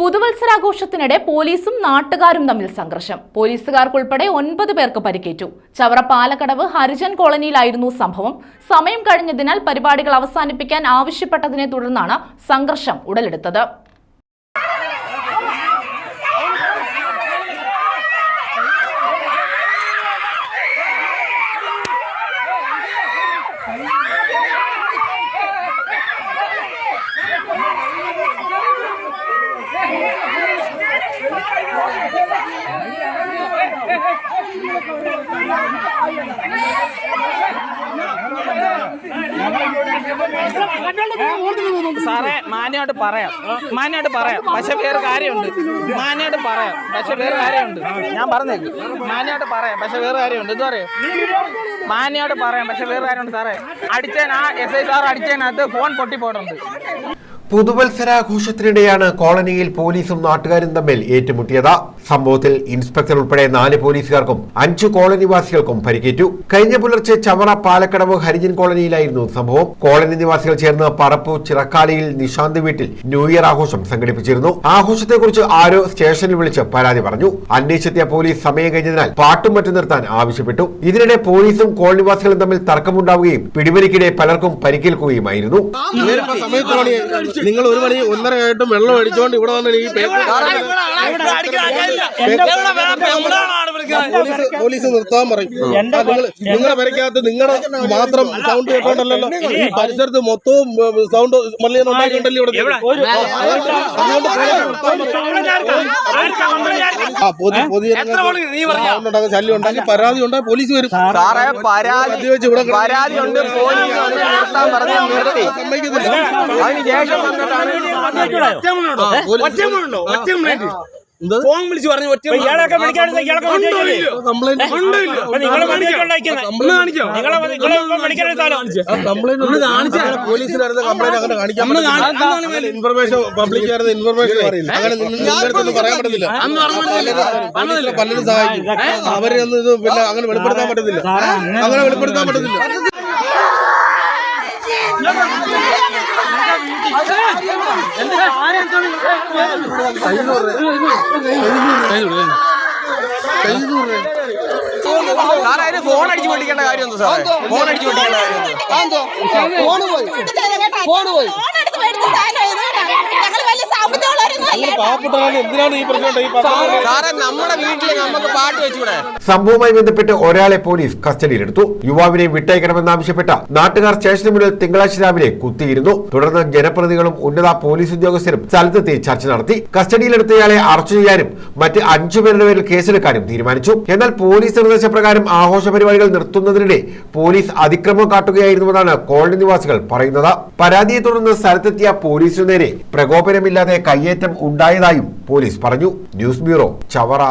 പുതുവത്സരാഘോഷത്തിനിടെ പോലീസും നാട്ടുകാരും തമ്മിൽ സംഘർഷം. പോലീസുകാർക്കുൾപ്പെടെ ഒൻപത് പേർക്ക് പരിക്കേറ്റു. ചവറ പാലക്കടവ് ഹരിജൻ കോളനിയിലായിരുന്നു സംഭവം. സമയം കഴിഞ്ഞതിനാൽ പരിപാടികൾ അവസാനിപ്പിക്കാൻ ആവശ്യപ്പെട്ടതിനെ തുടർന്നാണ് സംഘർഷം ഉടലെടുത്തത്. സാറേ മാന്യമായിട്ട് പറയാം. മാന്യമായിട്ട് പറയാം. പക്ഷെ വേറെ കാര്യമുണ്ട്. മാന്യമായിട്ട് പറയാം. പക്ഷെ വേറെ കാര്യമുണ്ട്. ഞാൻ പറഞ്ഞേക്ക്. മാന്യമായിട്ട് പറയാം. പക്ഷെ വേറെ കാര്യമുണ്ട്. എന്താ പറയാ മാന്യമായിട്ട് പറയാം. പക്ഷെ വേറെ കാര്യമുണ്ട് സാറേ. അടിച്ചേൻ ആ എസ് ഐ സാർ അടിച്ചതിനകത്ത് ഫോൺ പൊട്ടിപ്പോയിട്ടുണ്ട്. പുതുവത്സരാഘോഷത്തിനിടെയാണ് കോളനിയിൽ പോലീസും നാട്ടുകാരും തമ്മിൽ ഏറ്റുമുട്ടിയത്. സംഭവത്തിൽ ഇൻസ്പെക്ടർ ഉൾപ്പെടെ നാല് പോലീസുകാർക്കും അഞ്ചു കോളനിവാസികൾക്കും പരിക്കേറ്റു കഴിഞ്ഞ പുലർച്ചെ ചവറ പാലക്കടവ് ഹരിജൻ കോളനിയിലായിരുന്നു സംഭവം കോളനി നിവാസികൾ ചേർന്ന് പറപ്പു ചിറക്കാലിയിൽ നിശാന്ത് വീട്ടിൽ ന്യൂ ഇയർ ആഘോഷം സംഘടിപ്പിച്ചിരുന്നു ആഘോഷത്തെക്കുറിച്ച് ആരോ സ്റ്റേഷനിൽ വിളിച്ച് പരാതി പറഞ്ഞു അന്വേഷിച്ചെത്തിയ പോലീസ് സമയം കഴിഞ്ഞതിനാൽ പാട്ടും മറ്റും നിർത്താൻ ആവശ്യപ്പെട്ടു ഇതിനിടെ പോലീസും കോളനിവാസികളും തമ്മിൽ തർക്കമുണ്ടാവുകയും പിടിവലിക്കിടെ പലർക്കും പരിക്കേൽക്കുകയുമായിരുന്നു നിങ്ങൾ ഒരു മണി ഒന്നര ആയിട്ടും വെള്ളം അടിച്ചുകൊണ്ട് ഇവിടെ വന്ന് ഈ പേപ്പർ പോലീസ് പോലീസ് നിർത്താൻ പറയും നിങ്ങൾ നിങ്ങൾ നിങ്ങളെ വരയ്ക്കകത്ത് നിങ്ങളുടെ മാത്രം സൗണ്ട് കേട്ടോണ്ടല്ലോ ഈ പരിസരത്ത് മൊത്തവും സൗണ്ട് ഉണ്ടാക്കിയിട്ടുണ്ടല്ലോ ഇവിടെ ശല്യം ഉണ്ടാക്കി പരാതി ഉണ്ടായി പോലീസ് വരും സാറേ പരാതി വെച്ച് ഇവിടെ പരാതി ഉണ്ട് പോലീസ് നിർത്താൻ പറഞ്ഞ് നിർത്തി സമ്മതിക്കുന്നില്ല അതിന് ശേഷം വന്നിട്ടാണ് ആ, പോലീസ് എന്ത്? ഫോൺ വിളിച്ച് പറഞ്ഞു ഒറ്റ ഇയാളൊക്കെ ഇയാളൊക്കെ ഇൻഫർമേഷൻ പബ്ലിക് ഇൻഫർമേഷൻ അറിയില്ല. അങ്ങനെ പറയാൻ പറ്റത്തില്ല. പലരും സഹായിക്കും. അവരെ ഒന്നും ഇത് പിന്നെ അങ്ങനെ വെളിപ്പെടുത്താൻ പറ്റത്തില്ല. അങ്ങനെ വെളിപ്പെടുത്താൻ പറ്റത്തില്ല. സാറേ അതിന് ഫോൺ അടിച്ച് പൊട്ടിക്കേണ്ട കാര്യം എന്താ? സാറേ ഫോൺ അടിച്ച് പൊട്ടിക്കേണ്ട കാര്യം ഈ പ്രശ്നം ഈ പറഞ്ഞത് സാറേ നമ്മുടെ വീട്ടിൽ നമുക്ക് പാട്ട് വെച്ചൂടെ? സംഭവവുമായി ബന്ധപ്പെട്ട് ഒരാളെ പോലീസ് കസ്റ്റഡിയിലെടുത്തു. യുവാവിനെ വിട്ടയക്കണമെന്നാവശ്യപ്പെട്ട നാട്ടുകാർ സ്റ്റേഷന് മുന്നിൽ തിങ്കളാഴ്ച രാവിലെ കുത്തിയിരുന്നു. തുടർന്ന് ജനപ്രതികളും ഉന്നത പോലീസ് ഉദ്യോഗസ്ഥരും സ്ഥലത്തെത്തി ചർച്ച നടത്തി. കസ്റ്റഡിയിലെടുത്തയാളെ അറസ്റ്റ് ചെയ്യാനും മറ്റ് അഞ്ചു പേരുടെ പേരിൽ കേസെടുക്കാനും തീരുമാനിച്ചു. എന്നാൽ പോലീസ് നിർദ്ദേശപ്രകാരം ആഘോഷ പരിപാടികൾ നിർത്തുന്നതിനിടെ പോലീസ് അതിക്രമം കാട്ടുകയായിരുന്നുവെന്നാണ് കോളനി നിവാസികൾ പറയുന്നത്. പരാതിയെ തുടർന്ന് സ്ഥലത്തെത്തിയ പോലീസിനു നേരെ പ്രകോപനമില്ലാതെ കയ്യേറ്റം ഉണ്ടായതായും പോലീസ് പറഞ്ഞു. News bureau Chavara.